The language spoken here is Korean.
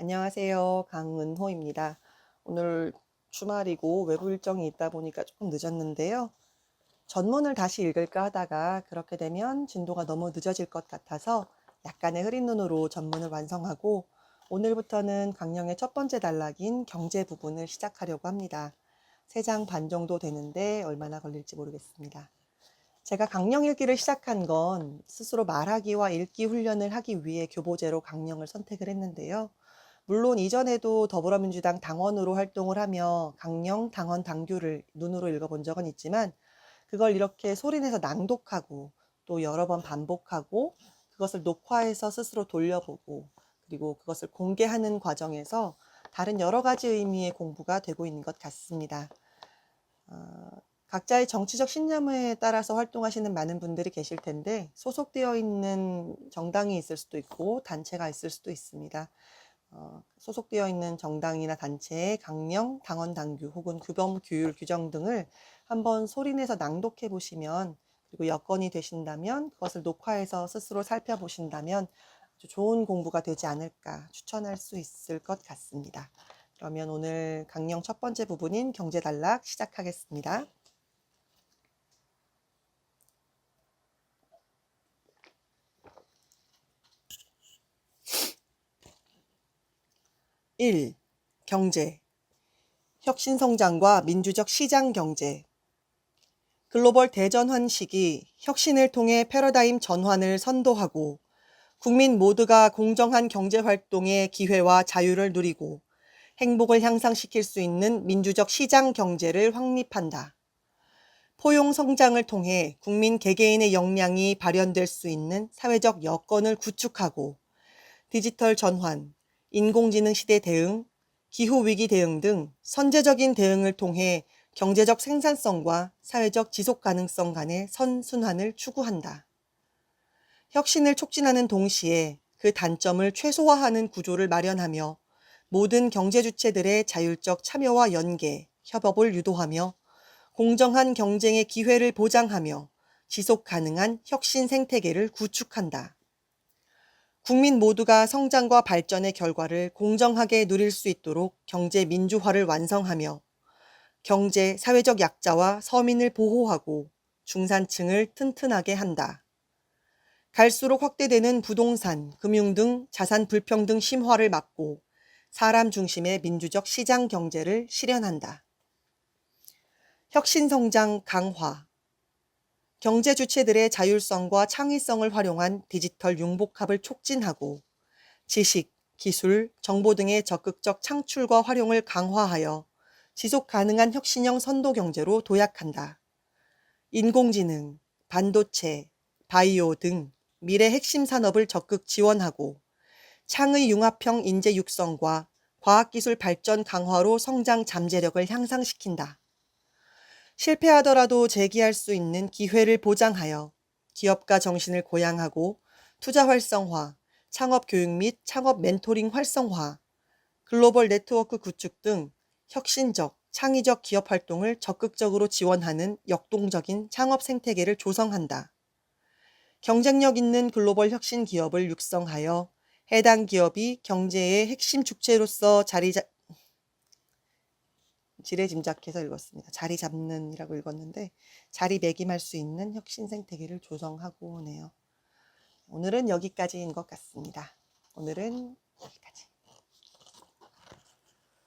안녕하세요. 강은호입니다. 오늘 주말이고 외부 일정이 있다 보니까 조금 늦었는데요. 전문을 다시 읽을까 하다가 그렇게 되면 진도가 너무 늦어질 것 같아서 약간의 흐린 눈으로 전문을 완성하고 오늘부터는 강령의 첫 번째 단락인 경제 부분을 시작하려고 합니다. 세 장 반 정도 되는데 얼마나 걸릴지 모르겠습니다. 제가 강령 읽기를 시작한 건 스스로 말하기와 읽기 훈련을 하기 위해 교보제로 강령을 선택을 했는데요. 물론 이전에도 더불어민주당 당원으로 활동을 하며 강령 당원 당규를 눈으로 읽어본 적은 있지만 그걸 이렇게 소리내서 낭독하고 또 여러 번 반복하고 그것을 녹화해서 스스로 돌려보고 그리고 그것을 공개하는 과정에서 다른 여러 가지 의미의 공부가 되고 있는 것 같습니다. 어, 각자의 정치적 신념에 따라서 활동하시는 많은 분들이 계실 텐데 소속되어 있는 정당이 있을 수도 있고 단체가 있을 수도 있습니다. 어, 소속되어 있는 정당이나 단체의 강령, 당원 당규 혹은 규범, 규율, 규정 등을 한번 소리내서 낭독해 보시면 그리고 여건이 되신다면 그것을 녹화해서 스스로 살펴보신다면 아주 좋은 공부가 되지 않을까 추천할 수 있을 것 같습니다. 그러면 오늘 강령 첫 번째 부분인 경제 단락 시작하겠습니다. 1. 경제 혁신 성장과 민주적 시장 경제 글로벌 대전환 시기 혁신을 통해 패러다임 전환을 선도하고 국민 모두가 공정한 경제 활동의 기회와 자유를 누리고 행복을 향상시킬 수 있는 민주적 시장 경제를 확립한다. 포용 성장을 통해 국민 개개인의 역량이 발현될 수 있는 사회적 여건을 구축하고 디지털 전환, 인공지능 시대 대응, 기후위기 대응 등 선제적인 대응을 통해 경제적 생산성과 사회적 지속 가능성 간의 선순환을 추구한다. 혁신을 촉진하는 동시에 그 단점을 최소화하는 구조를 마련하며 모든 경제 주체들의 자율적 참여와 연계, 협업을 유도하며 공정한 경쟁의 기회를 보장하며 지속 가능한 혁신 생태계를 구축한다. 국민 모두가 성장과 발전의 결과를 공정하게 누릴 수 있도록 경제 민주화를 완성하며 경제, 사회적 약자와 서민을 보호하고 중산층을 튼튼하게 한다. 갈수록 확대되는 부동산, 금융 등 자산 불평등 심화를 막고 사람 중심의 민주적 시장 경제를 실현한다. 혁신 성장 강화 경제 주체들의 자율성과 창의성을 활용한 디지털 융복합을 촉진하고 지식, 기술, 정보 등의 적극적 창출과 활용을 강화하여 지속 가능한 혁신형 선도 경제로 도약한다. 인공지능, 반도체, 바이오 등 미래 핵심 산업을 적극 지원하고 창의 융합형 인재 육성과 과학기술 발전 강화로 성장 잠재력을 향상시킨다. 실패하더라도 재기할 수 있는 기회를 보장하여 기업가 정신을 고양하고 투자 활성화, 창업 교육 및 창업 멘토링 활성화, 글로벌 네트워크 구축 등 혁신적, 창의적 기업 활동을 적극적으로 지원하는 역동적인 창업 생태계를 조성한다. 경쟁력 있는 글로벌 혁신 기업을 육성하여 해당 기업이 경제의 핵심 주체로서 자리 잡, 지레짐작해서 읽었습니다. 자리 잡는이라고 읽었는데 자리 매김할 수 있는 혁신 생태계를 조성하고 오네요. 오늘은 여기까지인 것 같습니다. 오늘은 여기까지.